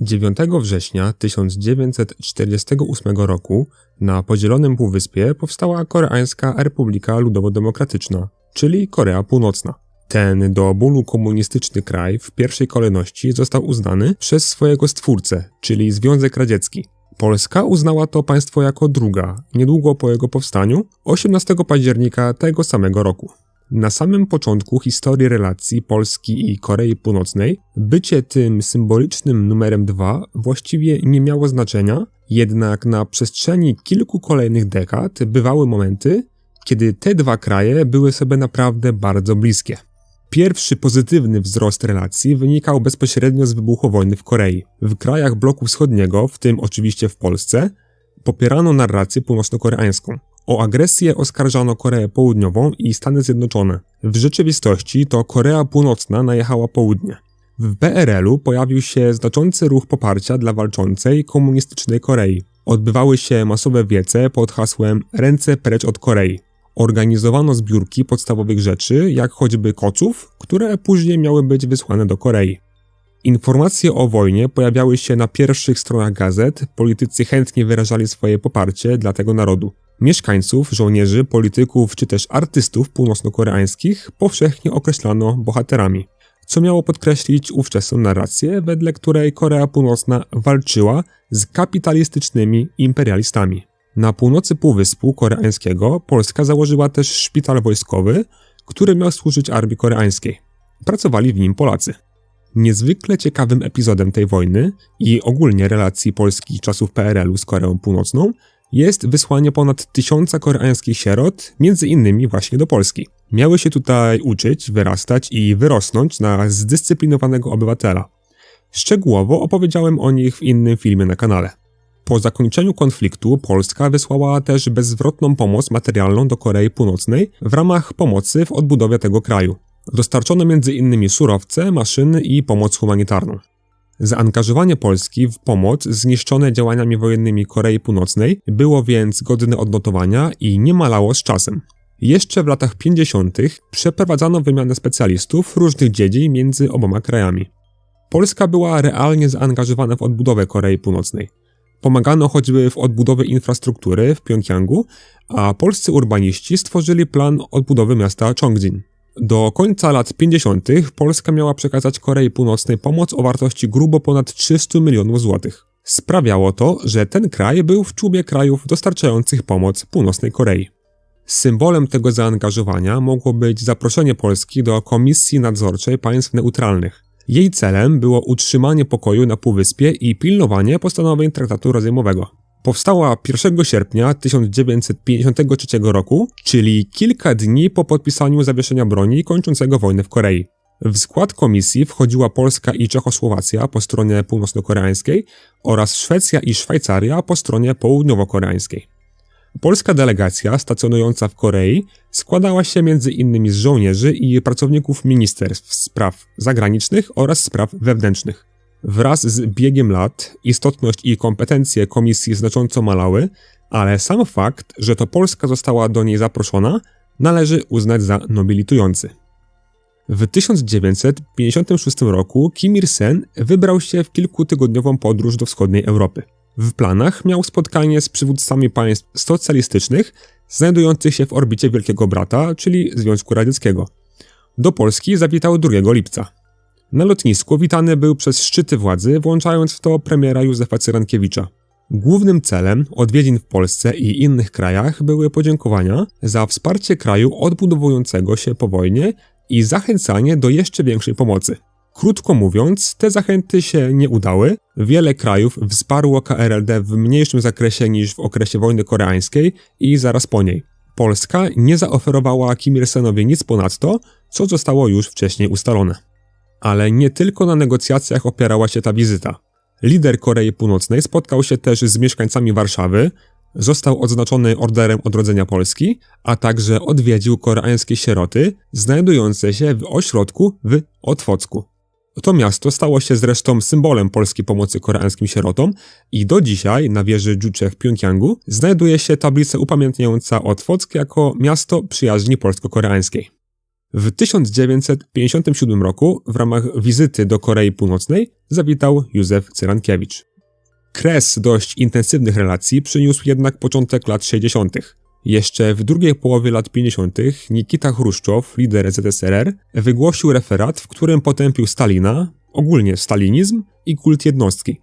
9 września 1948 roku na podzielonym półwyspie powstała Koreańska Republika Ludowo-Demokratyczna, czyli Korea Północna. Ten do bólu komunistyczny kraj w pierwszej kolejności został uznany przez swojego stwórcę, czyli Związek Radziecki. Polska uznała to państwo jako druga, niedługo po jego powstaniu, 18 października tego samego roku. Na samym początku historii relacji Polski i Korei Północnej bycie tym symbolicznym numerem dwa właściwie nie miało znaczenia, jednak na przestrzeni kilku kolejnych dekad bywały momenty, kiedy te dwa kraje były sobie naprawdę bardzo bliskie. Pierwszy pozytywny wzrost relacji wynikał bezpośrednio z wybuchu wojny w Korei. W krajach bloku wschodniego, w tym oczywiście w Polsce, popierano narrację północno-koreańską. O agresję oskarżano Koreę Południową i Stany Zjednoczone. W rzeczywistości to Korea Północna najechała południe. W PRL-u pojawił się znaczący ruch poparcia dla walczącej komunistycznej Korei. Odbywały się masowe wiece pod hasłem Ręce precz od Korei. Organizowano zbiórki podstawowych rzeczy, jak choćby koców, które później miały być wysłane do Korei. Informacje o wojnie pojawiały się na pierwszych stronach gazet, politycy chętnie wyrażali swoje poparcie dla tego narodu. Mieszkańców, żołnierzy, polityków czy też artystów północno-koreańskich powszechnie określano bohaterami, co miało podkreślić ówczesną narrację, wedle której Korea Północna walczyła z kapitalistycznymi imperialistami. Na północy Półwyspu Koreańskiego Polska założyła też szpital wojskowy, który miał służyć armii koreańskiej. Pracowali w nim Polacy. Niezwykle ciekawym epizodem tej wojny i ogólnie relacji Polski czasów PRL-u z Koreą Północną jest wysłanie ponad tysiąca koreańskich sierot, między innymi właśnie do Polski. Miały się tutaj uczyć, wyrastać i wyrosnąć na zdyscyplinowanego obywatela. Szczegółowo opowiedziałem o nich w innym filmie na kanale. Po zakończeniu konfliktu Polska wysłała też bezzwrotną pomoc materialną do Korei Północnej w ramach pomocy w odbudowie tego kraju. Dostarczono m.in. surowce, maszyny i pomoc humanitarną. Zaangażowanie Polski w pomoc zniszczone działaniami wojennymi Korei Północnej było więc godne odnotowania i nie malało z czasem. Jeszcze w latach 50. przeprowadzano wymianę specjalistów różnych dziedzin między oboma krajami. Polska była realnie zaangażowana w odbudowę Korei Północnej. Pomagano choćby w odbudowie infrastruktury w Pjongjangu, a polscy urbaniści stworzyli plan odbudowy miasta Chongjin. Do końca lat 50. Polska miała przekazać Korei Północnej pomoc o wartości grubo ponad 300 milionów złotych. Sprawiało to, że ten kraj był w czubie krajów dostarczających pomoc Północnej Korei. Symbolem tego zaangażowania mogło być zaproszenie Polski do Komisji Nadzorczej Państw Neutralnych. Jej celem było utrzymanie pokoju na Półwyspie i pilnowanie postanowień traktatu rozejmowego. Powstała 1 sierpnia 1953 roku, czyli kilka dni po podpisaniu zawieszenia broni kończącego wojnę w Korei. W skład komisji wchodziła Polska i Czechosłowacja po stronie północno-koreańskiej oraz Szwecja i Szwajcaria po stronie południowo-koreańskiej. Polska delegacja stacjonująca w Korei składała się m.in. z żołnierzy i pracowników ministerstw spraw zagranicznych oraz spraw wewnętrznych. Wraz z biegiem lat istotność i kompetencje komisji znacząco malały, ale sam fakt, że to Polska została do niej zaproszona, należy uznać za nobilitujący. W 1956 roku Kim Il-sen wybrał się w kilkutygodniową podróż do wschodniej Europy. W planach miał spotkanie z przywódcami państw socjalistycznych znajdujących się w orbicie Wielkiego Brata, czyli Związku Radzieckiego. Do Polski zawitał 2 lipca. Na lotnisku witany był przez szczyty władzy, włączając w to premiera Józefa Cyrankiewicza. Głównym celem odwiedzin w Polsce i innych krajach były podziękowania za wsparcie kraju odbudowującego się po wojnie i zachęcanie do jeszcze większej pomocy. Krótko mówiąc, te zachęty się nie udały. Wiele krajów wsparło KRLD w mniejszym zakresie niż w okresie wojny koreańskiej i zaraz po niej. Polska nie zaoferowała Kim Il-senowi nic ponadto, co zostało już wcześniej ustalone. Ale nie tylko na negocjacjach opierała się ta wizyta. Lider Korei Północnej spotkał się też z mieszkańcami Warszawy, został odznaczony Orderem Odrodzenia Polski, a także odwiedził koreańskie sieroty znajdujące się w ośrodku w Otwocku. To miasto stało się zresztą symbolem polskiej pomocy koreańskim sierotom i do dzisiaj na wieży Juche w Pjongjangu znajduje się tablica upamiętniająca Otwock jako miasto przyjaźni polsko-koreańskiej. W 1957 roku w ramach wizyty do Korei Północnej zawitał Józef Cyrankiewicz. Kres dość intensywnych relacji przyniósł jednak początek lat 60. Jeszcze w drugiej połowie lat 50. Nikita Chruszczow, lider ZSRR, wygłosił referat, w którym potępił Stalina, ogólnie stalinizm i kult jednostki.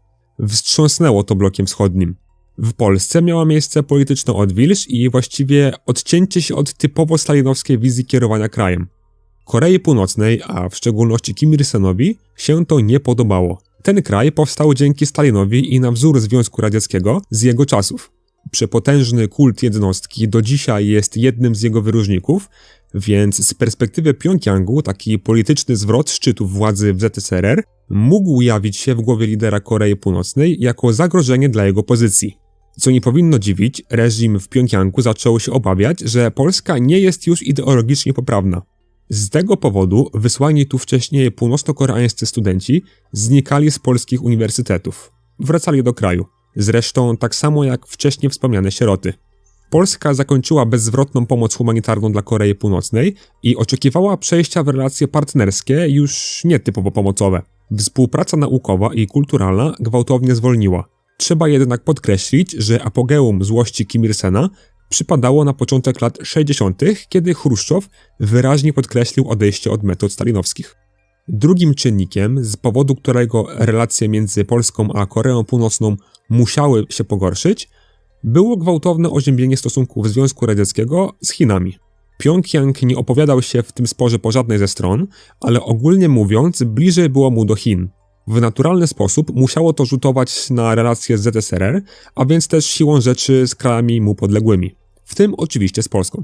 Wstrząsnęło to blokiem wschodnim. W Polsce miała miejsce polityczna odwilż i właściwie odcięcie się od typowo stalinowskiej wizji kierowania krajem. Korei Północnej, a w szczególności Kim Il-senowi, się to nie podobało. Ten kraj powstał dzięki Stalinowi i na wzór Związku Radzieckiego z jego czasów. Przepotężny kult jednostki do dzisiaj jest jednym z jego wyróżników, więc z perspektywy Pjongjangu taki polityczny zwrot szczytów władzy w ZSRR mógł jawić się w głowie lidera Korei Północnej jako zagrożenie dla jego pozycji. Co nie powinno dziwić, reżim w Pjongjangu zaczął się obawiać, że Polska nie jest już ideologicznie poprawna. Z tego powodu wysłani tu wcześniej północno-koreańscy studenci znikali z polskich uniwersytetów. Wracali do kraju. Zresztą tak samo jak wcześniej wspomniane sieroty. Polska zakończyła bezzwrotną pomoc humanitarną dla Korei Północnej i oczekiwała przejścia w relacje partnerskie już nietypowo pomocowe. Współpraca naukowa i kulturalna gwałtownie zwolniła. Trzeba jednak podkreślić, że apogeum złości Kim Il-sena przypadało na początek lat 60., kiedy Chruszczow wyraźnie podkreślił odejście od metod stalinowskich. Drugim czynnikiem, z powodu którego relacje między Polską a Koreą Północną musiały się pogorszyć, było gwałtowne oziębienie stosunków Związku Radzieckiego z Chinami. Pjongjang nie opowiadał się w tym sporze po żadnej ze stron, ale ogólnie mówiąc, bliżej było mu do Chin. W naturalny sposób musiało to rzutować na relacje z ZSRR, a więc też siłą rzeczy z krajami mu podległymi, w tym oczywiście z Polską.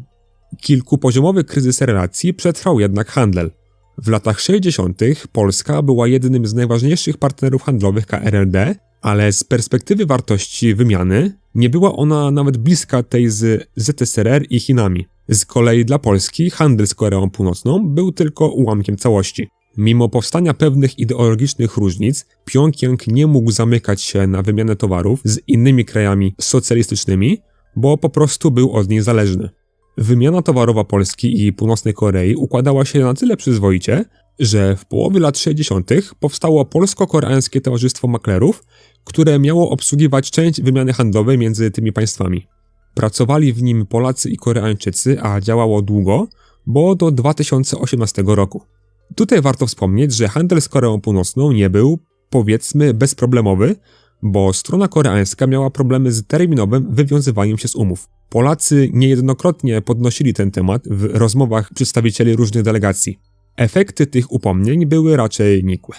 Kilkupoziomowy kryzys relacji przetrwał jednak handel. W latach 60. Polska była jednym z najważniejszych partnerów handlowych KRLD, ale z perspektywy wartości wymiany nie była ona nawet bliska tej z ZSRR i Chinami. Z kolei dla Polski handel z Koreą Północną był tylko ułamkiem całości. Mimo powstania pewnych ideologicznych różnic, Pjongjang nie mógł zamykać się na wymianę towarów z innymi krajami socjalistycznymi, bo po prostu był od niej zależny. Wymiana towarowa Polski i Północnej Korei układała się na tyle przyzwoicie, że w połowie lat 60. powstało Polsko-Koreańskie Towarzystwo Maklerów, które miało obsługiwać część wymiany handlowej między tymi państwami. Pracowali w nim Polacy i Koreańczycy, a działało długo, bo do 2018 roku. Tutaj warto wspomnieć, że handel z Koreą Północną nie był, powiedzmy, bezproblemowy, bo strona koreańska miała problemy z terminowym wywiązywaniem się z umów. Polacy niejednokrotnie podnosili ten temat w rozmowach przedstawicieli różnych delegacji. Efekty tych upomnień były raczej nikłe.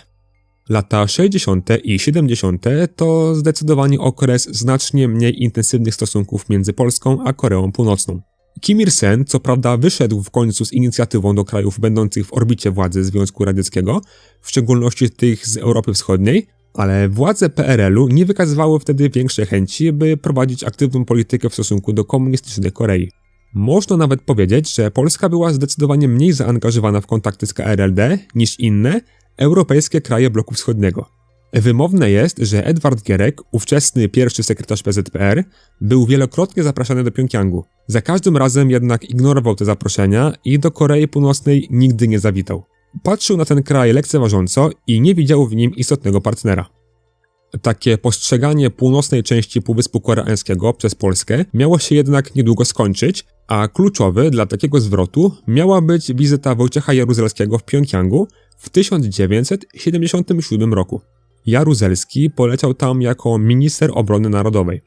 Lata 60. i 70. to zdecydowanie okres znacznie mniej intensywnych stosunków między Polską a Koreą Północną. Kim Il-sen, co prawda, wyszedł w końcu z inicjatywą do krajów będących w orbicie władzy Związku Radzieckiego, w szczególności tych z Europy Wschodniej, ale władze PRL-u nie wykazywały wtedy większej chęci, by prowadzić aktywną politykę w stosunku do komunistycznej Korei. Można nawet powiedzieć, że Polska była zdecydowanie mniej zaangażowana w kontakty z KRLD niż inne europejskie kraje bloku wschodniego. Wymowne jest, że Edward Gierek, ówczesny pierwszy sekretarz PZPR, był wielokrotnie zapraszany do Pjongjangu. Za każdym razem jednak ignorował te zaproszenia i do Korei Północnej nigdy nie zawitał. Patrzył na ten kraj lekceważąco i nie widział w nim istotnego partnera. Takie postrzeganie północnej części Półwyspu Koreańskiego przez Polskę miało się jednak niedługo skończyć, a kluczowy dla takiego zwrotu miała być wizyta Wojciecha Jaruzelskiego w Pjongjangu w 1977 roku. Jaruzelski poleciał tam jako minister obrony narodowej.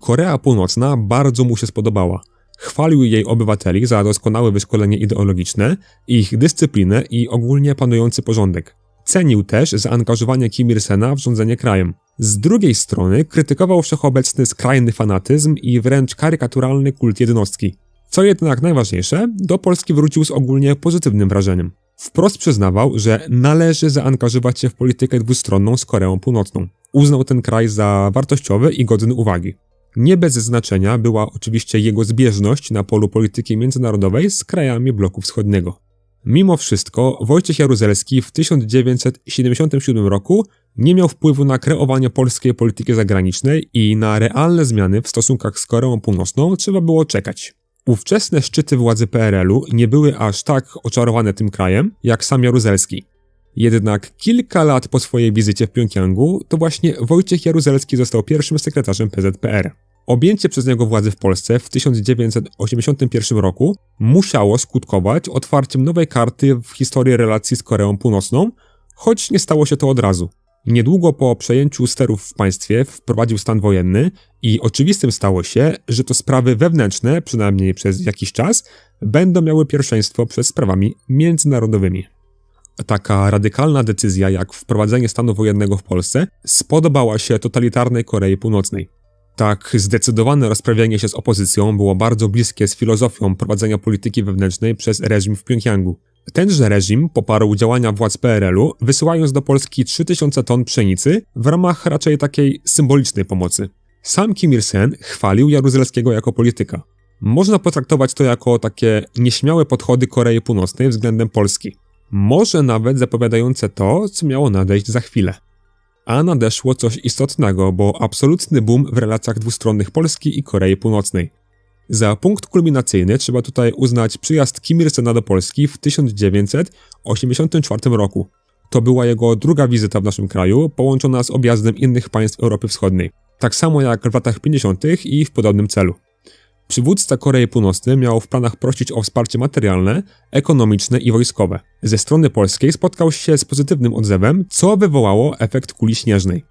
Korea Północna bardzo mu się spodobała. Chwalił jej obywateli za doskonałe wyszkolenie ideologiczne, ich dyscyplinę i ogólnie panujący porządek. Cenił też zaangażowanie Kim Il-sena w rządzenie krajem. Z drugiej strony krytykował wszechobecny skrajny fanatyzm i wręcz karykaturalny kult jednostki. Co jednak najważniejsze, do Polski wrócił z ogólnie pozytywnym wrażeniem. Wprost przyznawał, że należy zaangażować się w politykę dwustronną z Koreą Północną. Uznał ten kraj za wartościowy i godny uwagi. Nie bez znaczenia była oczywiście jego zbieżność na polu polityki międzynarodowej z krajami bloku wschodniego. Mimo wszystko Wojciech Jaruzelski w 1977 roku nie miał wpływu na kreowanie polskiej polityki zagranicznej i na realne zmiany w stosunkach z Koreą Północną trzeba było czekać. Ówczesne szczyty władzy PRL-u nie były aż tak oczarowane tym krajem, jak sam Jaruzelski. Jednak kilka lat po swojej wizycie w Pjongjangu to właśnie Wojciech Jaruzelski został pierwszym sekretarzem PZPR. Objęcie przez niego władzy w Polsce w 1981 roku musiało skutkować otwarciem nowej karty w historii relacji z Koreą Północną, choć nie stało się to od razu. Niedługo po przejęciu sterów w państwie wprowadził stan wojenny i oczywistym stało się, że to sprawy wewnętrzne, przynajmniej przez jakiś czas, będą miały pierwszeństwo przed sprawami międzynarodowymi. Taka radykalna decyzja jak wprowadzenie stanu wojennego w Polsce spodobała się totalitarnej Korei Północnej. Tak zdecydowane rozprawianie się z opozycją było bardzo bliskie z filozofią prowadzenia polityki wewnętrznej przez reżim w Pjongjangu. Tenże reżim poparł działania władz PRL-u, wysyłając do Polski 3000 ton pszenicy w ramach raczej takiej symbolicznej pomocy. Sam Kim Il-sen chwalił Jaruzelskiego jako polityka. Można potraktować to jako takie nieśmiałe podchody Korei Północnej względem Polski. Może nawet zapowiadające to, co miało nadejść za chwilę. A nadeszło coś istotnego, bo absolutny boom w relacjach dwustronnych Polski i Korei Północnej. Za punkt kulminacyjny trzeba tutaj uznać przyjazd Kim Il-sena do Polski w 1984 roku. To była jego druga wizyta w naszym kraju, połączona z objazdem innych państw Europy Wschodniej. Tak samo jak w latach 50. i w podobnym celu. Przywódca Korei Północnej miał w planach prosić o wsparcie materialne, ekonomiczne i wojskowe. Ze strony polskiej spotkał się z pozytywnym odzewem, co wywołało efekt kuli śnieżnej.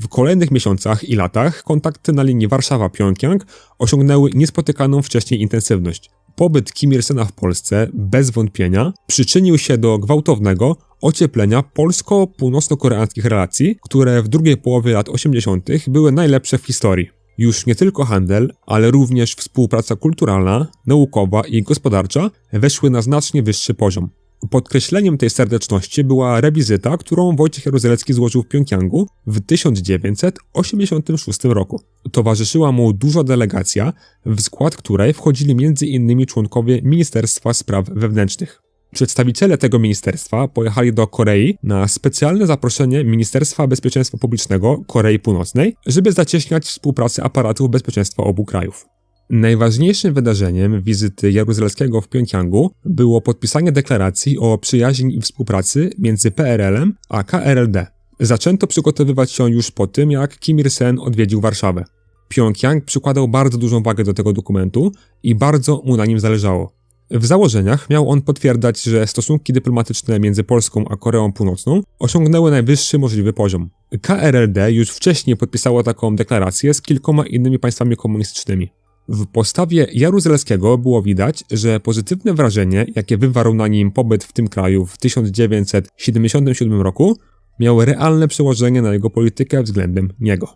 W kolejnych miesiącach i latach kontakty na linii Warszawa-Pjongjang osiągnęły niespotykaną wcześniej intensywność. Pobyt Kim Il-sena w Polsce bez wątpienia przyczynił się do gwałtownego ocieplenia polsko-północno-koreańskich relacji, które w drugiej połowie lat 80. były najlepsze w historii. Już nie tylko handel, ale również współpraca kulturalna, naukowa i gospodarcza weszły na znacznie wyższy poziom. Podkreśleniem tej serdeczności była rewizyta, którą Wojciech Jaruzelski złożył w Pjongjangu w 1986 roku. Towarzyszyła mu duża delegacja, w skład której wchodzili m.in. członkowie Ministerstwa Spraw Wewnętrznych. Przedstawiciele tego ministerstwa pojechali do Korei na specjalne zaproszenie Ministerstwa Bezpieczeństwa Publicznego Korei Północnej, żeby zacieśniać współpracę aparatów bezpieczeństwa obu krajów. Najważniejszym wydarzeniem wizyty Jaruzelskiego w Pjongjangu było podpisanie deklaracji o przyjaźni i współpracy między PRL-em a KRLD. Zaczęto przygotowywać się już po tym, jak Kim Il-sen odwiedził Warszawę. Pjongjang przykładał bardzo dużą wagę do tego dokumentu i bardzo mu na nim zależało. W założeniach miał on potwierdzać, że stosunki dyplomatyczne między Polską a Koreą Północną osiągnęły najwyższy możliwy poziom. KRLD już wcześniej podpisało taką deklarację z kilkoma innymi państwami komunistycznymi. W postawie Jaruzelskiego było widać, że pozytywne wrażenie, jakie wywarł na nim pobyt w tym kraju w 1977 roku, miało realne przełożenie na jego politykę względem niego.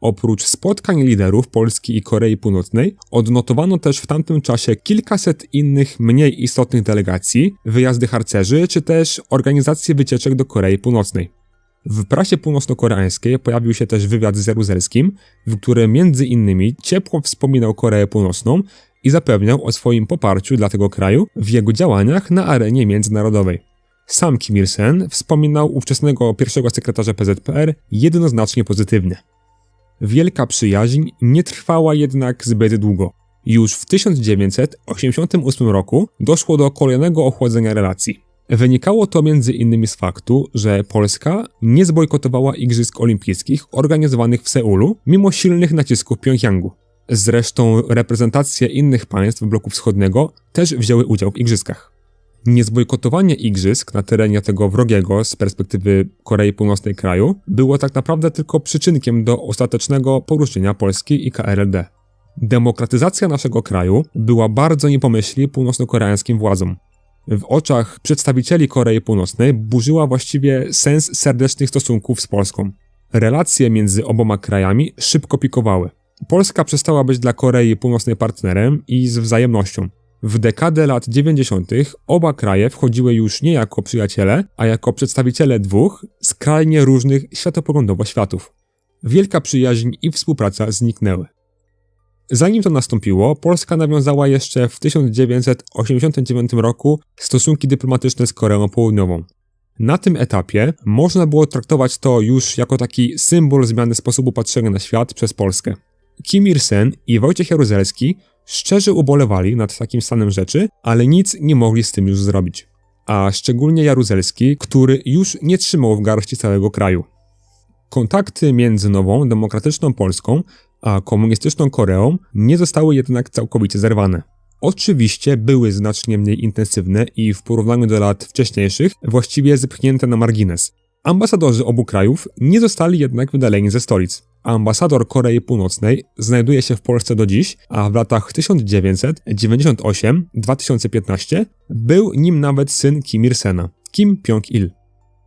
Oprócz spotkań liderów Polski i Korei Północnej, odnotowano też w tamtym czasie kilkaset innych mniej istotnych delegacji, wyjazdy harcerzy czy też organizacje wycieczek do Korei Północnej. W prasie północno-koreańskiej pojawił się też wywiad z Jaruzelskim, w którym między innymi ciepło wspominał Koreę Północną i zapewniał o swoim poparciu dla tego kraju w jego działaniach na arenie międzynarodowej. Sam Kim Il-sen wspominał ówczesnego pierwszego sekretarza PZPR jednoznacznie pozytywnie. Wielka przyjaźń nie trwała jednak zbyt długo. Już w 1988 roku doszło do kolejnego ochłodzenia relacji. Wynikało to m.in. z faktu, że Polska nie zbojkotowała Igrzysk Olimpijskich organizowanych w Seulu, mimo silnych nacisków Pjongjangu. Zresztą reprezentacje innych państw bloku wschodniego też wzięły udział w igrzyskach. Niezbojkotowanie igrzysk na terenie tego wrogiego z perspektywy Korei Północnej kraju było tak naprawdę tylko przyczynkiem do ostatecznego poruszenia Polski i KRLD. Demokratyzacja naszego kraju była bardzo niepomyślnie północno-koreańskim władzom. W oczach przedstawicieli Korei Północnej burzyła właściwie sens serdecznych stosunków z Polską. Relacje między oboma krajami szybko pikowały. Polska przestała być dla Korei Północnej partnerem i z wzajemnością. W dekadę lat 90. oba kraje wchodziły już nie jako przyjaciele, a jako przedstawiciele dwóch skrajnie różnych światopoglądowo światów. Wielka przyjaźń i współpraca zniknęły. Zanim to nastąpiło, Polska nawiązała jeszcze w 1989 roku stosunki dyplomatyczne z Koreą Południową. Na tym etapie można było traktować to już jako taki symbol zmiany sposobu patrzenia na świat przez Polskę. Kim Il-sen i Wojciech Jaruzelski szczerze ubolewali nad takim stanem rzeczy, ale nic nie mogli z tym już zrobić. A szczególnie Jaruzelski, który już nie trzymał w garści całego kraju. Kontakty między nową, demokratyczną Polską a komunistyczną Koreą nie zostały jednak całkowicie zerwane. Oczywiście były znacznie mniej intensywne i w porównaniu do lat wcześniejszych właściwie zepchnięte na margines. Ambasadorzy obu krajów nie zostali jednak wydaleni ze stolic. Ambasador Korei Północnej znajduje się w Polsce do dziś, a w latach 1998-2015 był nim nawet syn Kim Il-sena, Kim Pjong-il.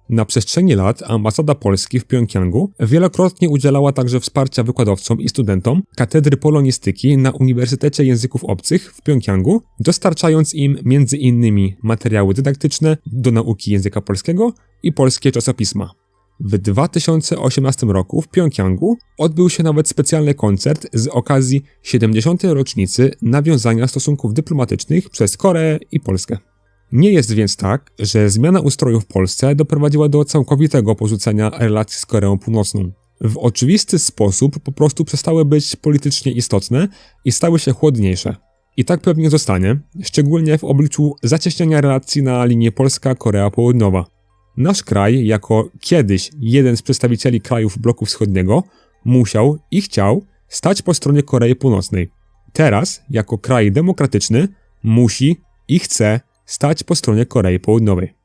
Na przestrzeni lat ambasada Polski w Pjongjangu wielokrotnie udzielała także wsparcia wykładowcom i studentom katedry polonistyki na Uniwersytecie Języków Obcych w Pjongjangu, dostarczając im m.in. materiały dydaktyczne do nauki języka polskiego i polskie czasopisma. W 2018 roku w Pjongjangu odbył się nawet specjalny koncert z okazji 70. rocznicy nawiązania stosunków dyplomatycznych przez Koreę i Polskę. Nie jest więc tak, że zmiana ustroju w Polsce doprowadziła do całkowitego porzucenia relacji z Koreą Północną. W oczywisty sposób po prostu przestały być politycznie istotne i stały się chłodniejsze. I tak pewnie zostanie, szczególnie w obliczu zacieśniania relacji na linii Polska-Korea Południowa. Nasz kraj, jako kiedyś jeden z przedstawicieli krajów bloku wschodniego, musiał i chciał stać po stronie Korei Północnej. Teraz, jako kraj demokratyczny, musi i chce stať po strane Korei Południowej.